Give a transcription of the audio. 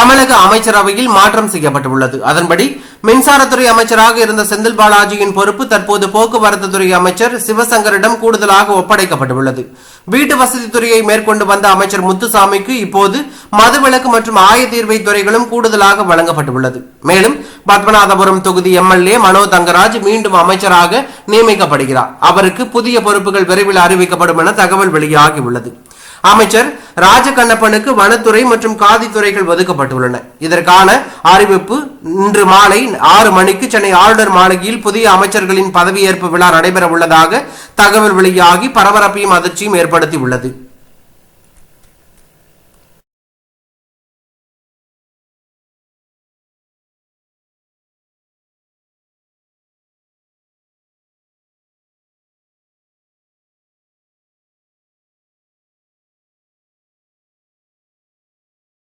தமிழக அமைச்சரவையில் மாற்றம் செய்யப்பட்டுள்ளது. அதன்படி மின்சாரத்துறை அமைச்சராக இருந்த செந்தில் பாலாஜியின் பொறுப்பு தற்போது போக்குவரத்து துறை அமைச்சர் சிவசங்கரிடம் கூடுதலாக ஒப்படைக்கப்பட்டுள்ளது. வீட்டு வசதித்துறையை மேற்கொண்டு வந்த அமைச்சர் முத்துசாமிக்கு இப்போது மதுவிலக்கு மற்றும் ஆயத்தீர்வை துறைகளும் கூடுதலாக வழங்கப்பட்டுள்ளது. மேலும் பத்மநாதபுரம் தொகுதி எம்எல்ஏ மனோ தங்கராஜ் மீண்டும் அமைச்சராக நியமிக்கப்படுகிறார். அவருக்கு புதிய பொறுப்புகள் விரைவில் அறிவிக்கப்படும் என தகவல் வெளியாகியுள்ளது. அமைச்சர் ராஜகண்ணப்பனுக்கு வனத்துறை மற்றும் காதித்துறைகள் ஒதுக்கப்பட்டுள்ளன. இதற்கான அறிவிப்பு இன்று மாலை ஆறு மணிக்கு சென்னை ஆளுநர் மாளிகையில் புதிய அமைச்சர்களின் பதவியேற்பு விழா நடைபெற உள்ளதாக தகவல் வெளியாகி பரபரப்பையும் அதிர்ச்சியும் ஏற்படுத்தியுள்ளது.